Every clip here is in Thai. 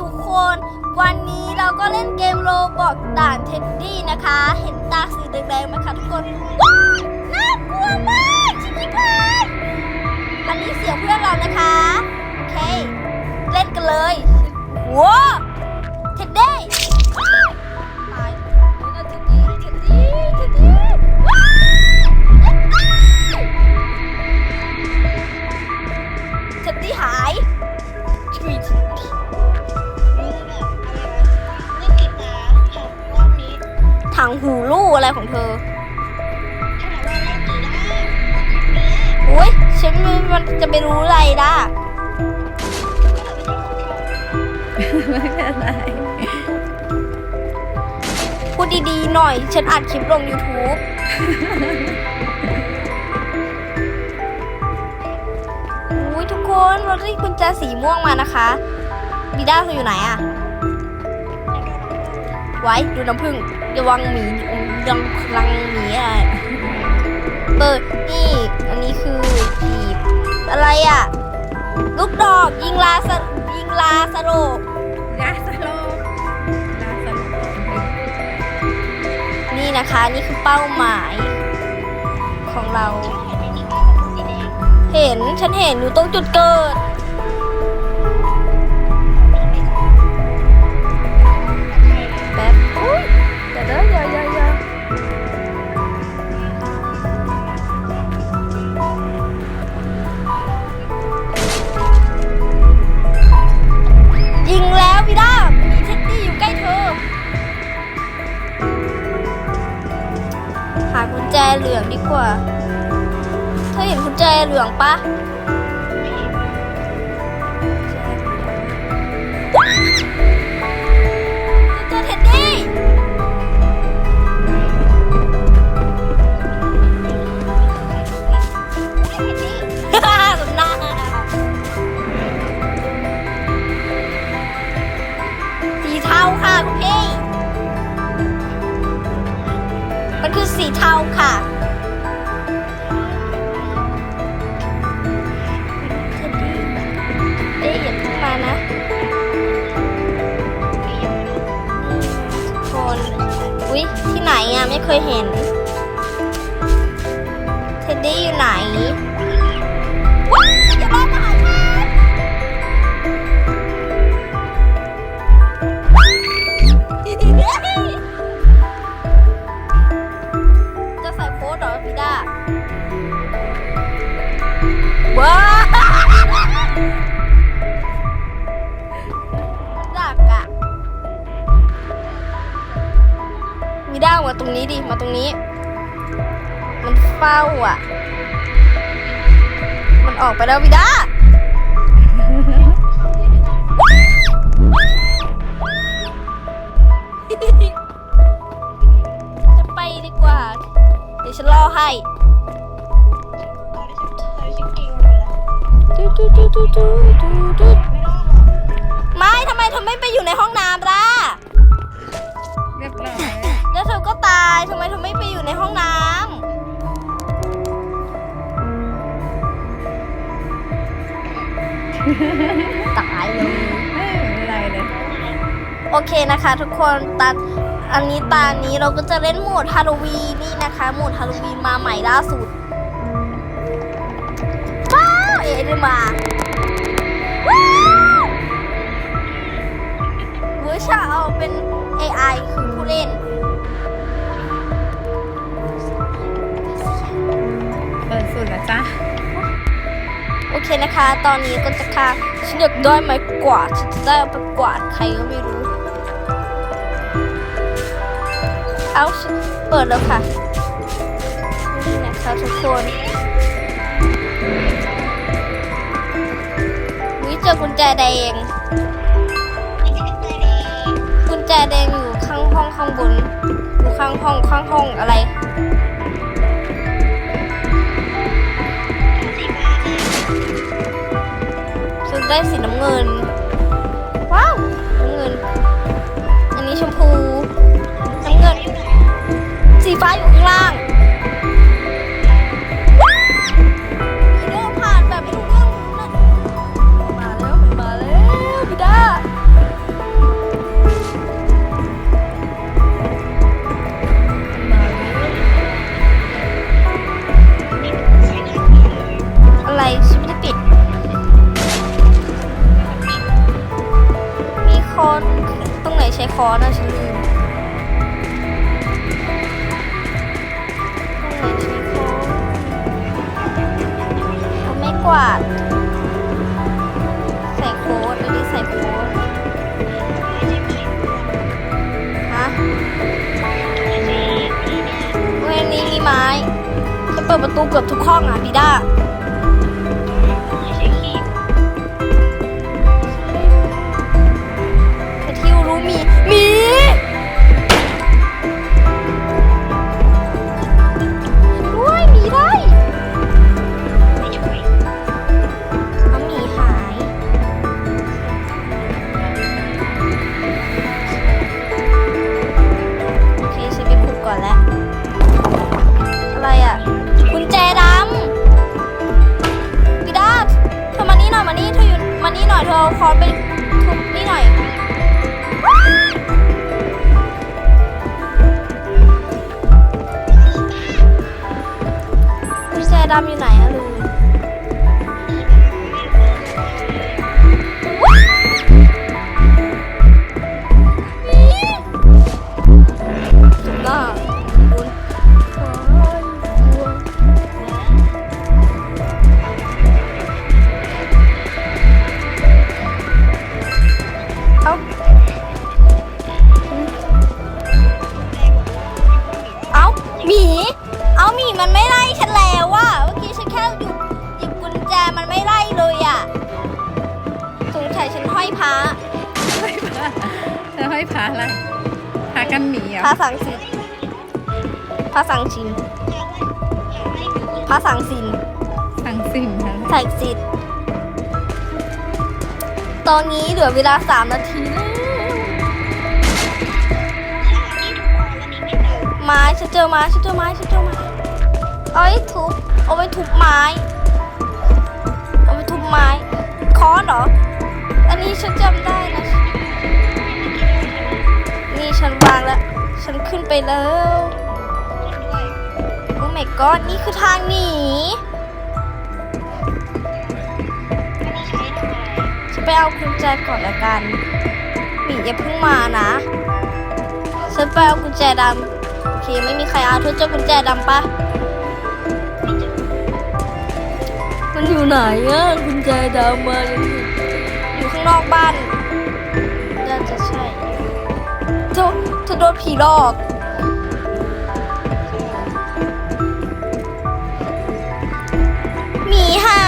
ทุกคน วันนี้เราก็เล่นเกมโรบอกด่านเท็ดดี้นะคะ เห็นตาสีแดงๆไหมคะทุกคนว้ายน่ากลัวมากชิคกี้พายอันนี้เสียงเพื่อนเรานะคะ โอเค เล่นกันเลยว้า ถังหูลู่อะไรของเธออุ้ยฉันมันจะไปรู้อะไรล่ะไม่เป็นไรพูดดีๆหน่อย ฉันอัดคลิปลง YouTube อุ้ยทุกคนเราได้กุญแจสีม่วงมานะคะดีด้าเธออยู่ไหนอะ ไว้ดูน้ำผึ้งระวังหมีดังลังหมีอะไรเปิดนี่อันนี้คือผีบอะไรอะลูกดอกยิงลาสยิงลาสโลกยาสโลบยาสโลบนี่นะคะนี่คือเป้าหมายของเรา เห็นฉันเห็นอยู่ตรงจุดเกิด เหลืองปะเจอเท็ดดี้สมนาสีเทาค่ะคุณพี่ มันคือสีเทาค่ะ อุ๊ย ที่ไหนอะ ไม่เคยเห็น เท็ดดี้อยู่ไหน นี้ดิ มาตรงนี้ มันเฝ้าอะ มันออกไปแล้ววิด้าจะไปดีกว่า เดี๋ยวฉันรอให้ดูดูดูดูดูดูดูไม่ทำไมเธอไม่ไปอยู่ในห้องน้ำล่ะายทำไมเธอไม่ไปอยู่ในห้องน้ำ ตายเลย ไม่เป็นไรเลยโอเคนะคะทุกคนตาอันนี้ตานี้เราก็จะเล่นโหมดฮาโลวีนนี่นะคะ โหมดฮาโลวีนมาใหม่ล่าสุดว้าวเอ๋ได้มาว้าวเวอร์ชันเอาเป็น AI คือ นะคะ ตอนนี้ก็จะค่ะฉันอยากได้ไม้กวาดฉันจะได้เอาไปกวาดใครก็ไม่รู้ เอาฉันเปิดแล้วค่ะ นี่นะคะทุกคนวิเจอกุญแจแดง กุญแจแดงอยู่ข้างห้องข้างบนอยู่ข้างห้องข้างห้องอะไร ได้สีน้ำเงิน ว้าว น้ำเงิน อันนี้ชมพู น้ำเงิน สีฟ้าอยู่ข้างล่าง คอร์สอะฉันลืมตรงไหนช้คอร์สเอาไม่กวาด ใส่โค้ดอันนี้ใส่โค้ดฮะเว้นนี้มีไม้จะเปิดประตูเกือบทุกห้องอะพี่ด้า หมี เอาหมีมันไม่ไล่ฉันแล้วว่ะเมื่อกี้ฉันแค่หยุดหยิบกุญแจมันไม่ไล่เลยอะสงสัยฉันห้อยพระห้อยพระเธอห้อยพระอะไรพระกันหมีเหรพระอสังสินพระสังชินพระสังสินสังสินค่ะใส่สิทธิ์ตอนนี้เหลือเวลาสามนาที ไม้ฉันเจอไม้ฉันเจอไม้ฉันเจอไม้เอาไว้ทุบเอาไว้ทุบไม้ เอาไว้ทุบไม้ค้อนเหรอ อันนี้ฉันจำได้นะ นี่ฉันวางแล้ว ฉันขึ้นไปแล้วโอ้ my god นี่คือทางหนีฉันไปเอากุญแจก่อนละกันหมีอย่าเพิ่งมานะฉันไปเอากุญแจดำ เคไม่มีใครเอาเธอเจอกุญแจดำปะมันอยู่ไหนอะกุญแจดำมายังอยู่อยู่ข้างนอกบ้านน่าจะใช่เธอเธอโดนผีหลอกหมีหา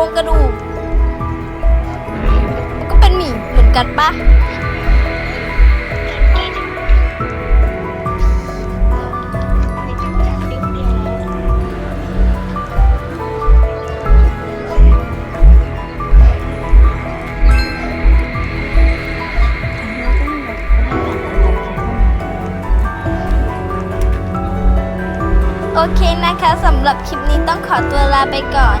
ครงกระดูกมันก็เป็นหมีเหมือนกันปะโอเคนะคะสำหรับคลิปนี้ต้องขอตัวลาไปก่อน